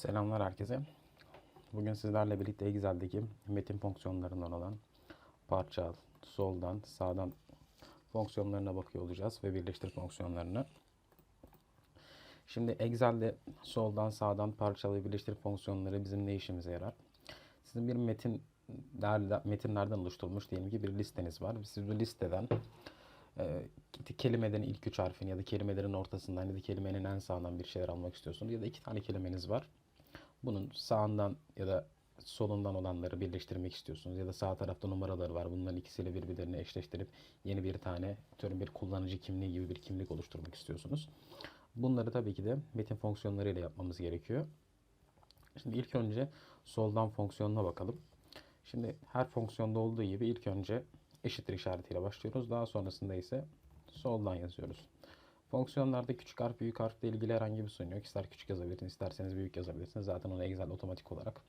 Selamlar herkese. Bugün sizlerle birlikte Excel'deki metin fonksiyonlarından olan parça soldan, sağdan fonksiyonlarına bakıyor olacağız ve birleştir fonksiyonlarını. Şimdi Excel'de soldan, sağdan parçalı birleştir fonksiyonları bizim ne işimize yarar? Sizin bir metin metinlerden oluşturulmuş diyelim ki bir listeniz var. Siz bu listeden e, kelimelerin ilk üç harfini ya da kelimelerin ortasından ya da kelimenin en sağından bir şeyler almak istiyorsunuz. Ya da iki tane kelimeniz var. Bunun sağından ya da solundan olanları birleştirmek istiyorsunuz. Ya da sağ tarafta numaraları var. Bunların ikisiyle birbirlerini eşleştirip yeni bir tane atıyorum bir kullanıcı kimliği gibi bir kimlik oluşturmak istiyorsunuz. Bunları tabii ki de metin fonksiyonlarıyla yapmamız gerekiyor. Şimdi ilk önce soldan fonksiyonuna bakalım. Şimdi her fonksiyonda olduğu gibi ilk önce eşittir işaretiyle başlıyoruz. Daha sonrasında ise soldan yazıyoruz. Fonksiyonlarda küçük harf, büyük harfle ilgili herhangi bir sorun yok. İster küçük yazabilirsiniz, isterseniz büyük yazabilirsiniz. Zaten onu Excel otomatik olarak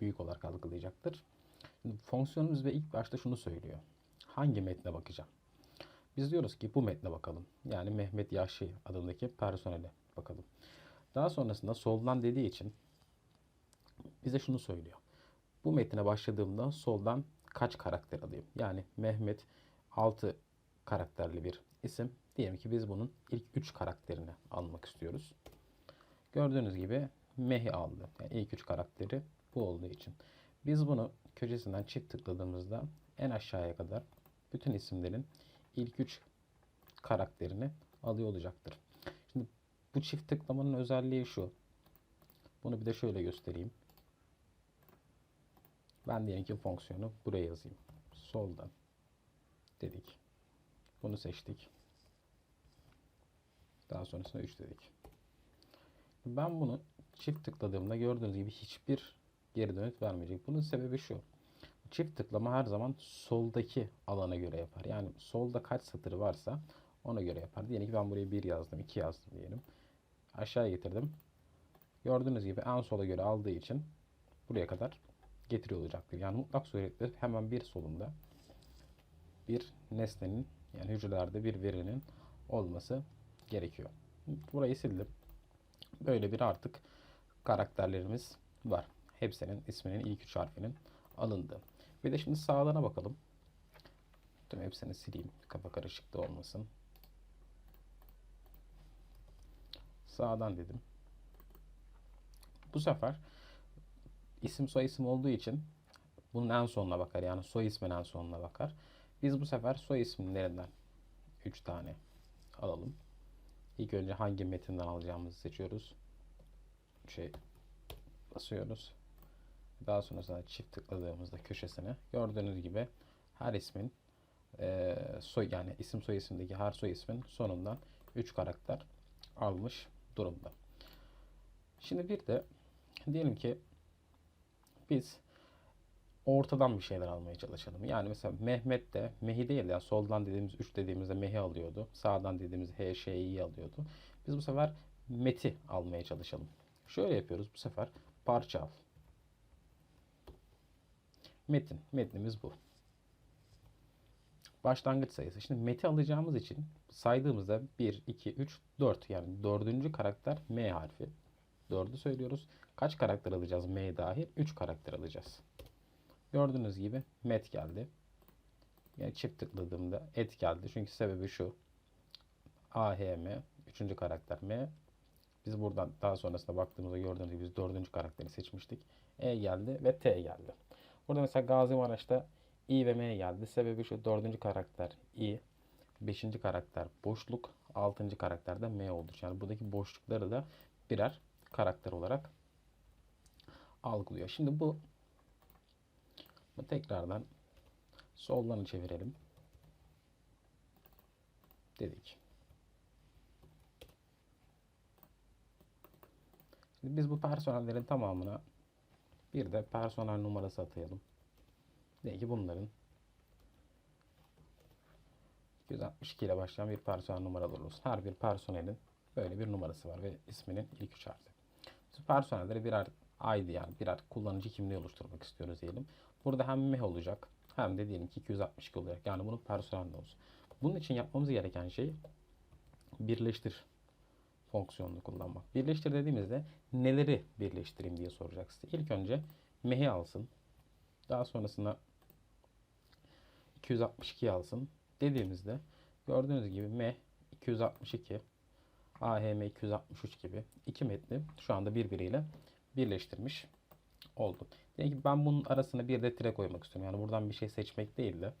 büyük olarak algılayacaktır. Şimdi fonksiyonumuz ve ilk başta şunu söylüyor. Hangi metne bakacağım? Biz diyoruz ki bu metne bakalım. Yani Mehmet Yaşlı adındaki personele bakalım. Daha sonrasında soldan dediği için bize şunu söylüyor. Bu metne başladığımda soldan kaç karakter alayım? Yani Mehmet 6 karakterli bir isim. Diyelim ki biz bunun ilk 3 karakterini almak istiyoruz. Gördüğünüz gibi Meh'i aldı. Yani ilk 3 karakteri bu olduğu için. Biz bunu köşesinden çift tıkladığımızda en aşağıya kadar bütün isimlerin ilk 3 karakterini alıyor olacaktır. Şimdi bu çift tıklamanın özelliği şu. Bunu bir de şöyle göstereyim. Ben diyelim ki fonksiyonu buraya yazayım. Soldan dedik. Bunu seçtik. Daha sonrasında 3 dedik. Ben bunu çift tıkladığımda gördüğünüz gibi hiçbir geri dönüt vermeyecek. Bunun sebebi şu. Çift tıklama her zaman soldaki alana göre yapar. Yani solda kaç satırı varsa ona göre yapar. Diyelim ki ben buraya 1 yazdım, 2 yazdım diyelim. Aşağıya getirdim. Gördüğünüz gibi en sola göre aldığı için buraya kadar getiriyor olacaktır. Yani mutlak suretle hemen bir solunda bir nesnenin yani hücrelerde bir verinin olması gerekiyor. Burayı sildim. Böyle bir artık karakterlerimiz var. Hepsinin isminin ilk üç harfinin alındı. Bir de şimdi sağlarına bakalım. Tüm hepsini sileyim. Kafa karışıklığı olmasın. Sağdan dedim. Bu sefer isim soy isim olduğu için bunun en sonuna bakar. Yani soy ismin en sonuna bakar. Biz bu sefer soy isimlerinden 3 tane alalım. İlk önce hangi metinden alacağımızı seçiyoruz. Şey basıyoruz. Daha sonrasında çift tıkladığımızda köşesine gördüğünüz gibi her ismin e, soy yani isim soy isimdeki her soy ismin sonundan 3 karakter almış durumda. Şimdi bir de diyelim ki biz ortadan bir şeyler almaya çalışalım. Yani mesela Mehmet de Mehi değil ya soldan dediğimiz 3 dediğimizde Mehi alıyordu. Sağdan dediğimiz H, Ş, İ alıyordu. Biz bu sefer Met'i almaya çalışalım. Şöyle yapıyoruz bu sefer parça al. Metin. Metnimiz bu. Başlangıç sayısı. Şimdi meti alacağımız için saydığımızda 1, 2, 3, 4 yani dördüncü karakter M harfi. 4'ü söylüyoruz. Kaç karakter alacağız M dahil? 3 karakter alacağız. Gördüğünüz gibi met geldi. Yani çift tıkladığımda et geldi. Çünkü sebebi şu. AHM 3. karakter M. Biz buradan daha sonrasında baktığımızda gördüğünüz gibi biz 4. karakteri seçmiştik. E geldi ve T geldi. Burada mesela Gazi Maraş'ta I ve M geldi. Sebebi şu 4. karakter I, 5. karakter boşluk, 6. karakter de M oldu. Yani buradaki boşlukları da birer karakter olarak algılıyor. Şimdi bu tekrardan soldan çevirelim. Dedik. Şimdi biz bu personellerin tamamına bir de personel numarası atayalım. De ki bunların 262 ile başlayan bir personel numaraları olsun. Her bir personelin böyle bir numarası var ve isminin ilk üç harfi. Biz personelleri birer ID yani birer kullanıcı kimliği oluşturmak istiyoruz diyelim. Burada hem meh olacak hem de diyelim ki 262 olacak. Yani bunun personel olsun. Bunun için yapmamız gereken şey birleştir fonksiyonunu kullanmak. Birleştir dediğimizde neleri birleştireyim diye soracak size. İlk önce mehi alsın. Daha sonrasında 262 alsın. Dediğimizde gördüğünüz gibi meh 262 AHM 263 gibi iki metni şu anda birbiriyle birleştirmiş oldum. Diyelim ki ben bunun arasına bir de tire koymak istiyorum. Yani buradan bir şey seçmek değil de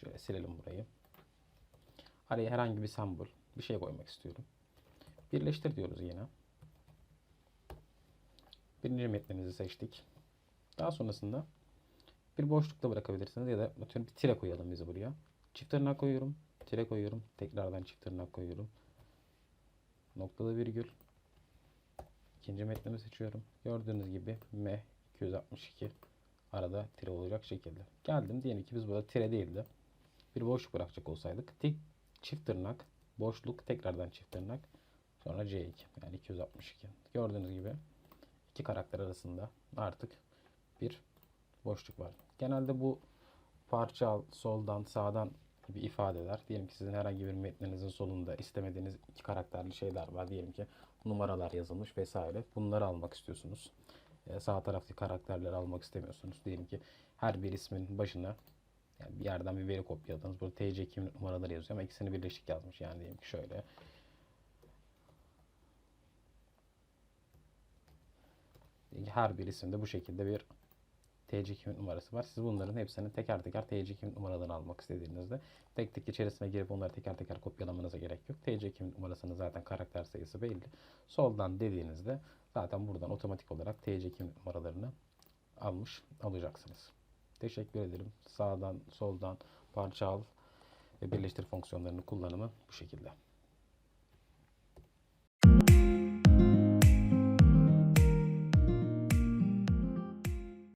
şöyle silelim burayı. Araya herhangi bir sembol bir şey koymak istiyorum. Birleştir diyoruz yine. Birinci metnimizi seçtik. Daha sonrasında bir boşlukta bırakabilirsiniz ya da atıyorum bir tire koyalım biz buraya. Çift tırnak koyuyorum. Tire koyuyorum. Tekrardan çift tırnak koyuyorum. Noktalı virgül. İkinci metnimi seçiyorum. Gördüğünüz gibi M 262 arada tire olacak şekilde. Geldim diyelim ki biz burada tire değil de bir boşluk bırakacak olsaydık. Tik çift tırnak boşluk tekrardan çift tırnak sonra C2 yani 262. Gördüğünüz gibi iki karakter arasında artık bir boşluk var. Genelde bu parça soldan sağdan gibi ifadeler. Diyelim ki sizin herhangi bir metninizin solunda istemediğiniz iki karakterli şeyler var. Diyelim ki numaralar yazılmış vesaire. Bunları almak istiyorsunuz. Ee, sağ taraftaki karakterleri almak istemiyorsunuz. Diyelim ki her bir ismin başına yani bir yerden bir veri kopyaladınız. Burada TC kimlik numaraları yazıyor ama ikisini birleşik yazmış. Yani diyelim ki şöyle. Her bir isimde bu şekilde bir TC kimlik numarası var. Siz bunların hepsini teker teker TC kimlik numaralarını almak istediğinizde tek tek içerisine girip onları teker teker kopyalamanıza gerek yok. TC kimlik numarasının zaten karakter sayısı belli. Soldan dediğinizde zaten buradan otomatik olarak TC kimlik numaralarını almış olacaksınız. Teşekkür ederim. Sağdan, soldan parça al ve birleştir fonksiyonlarının kullanımı bu şekilde.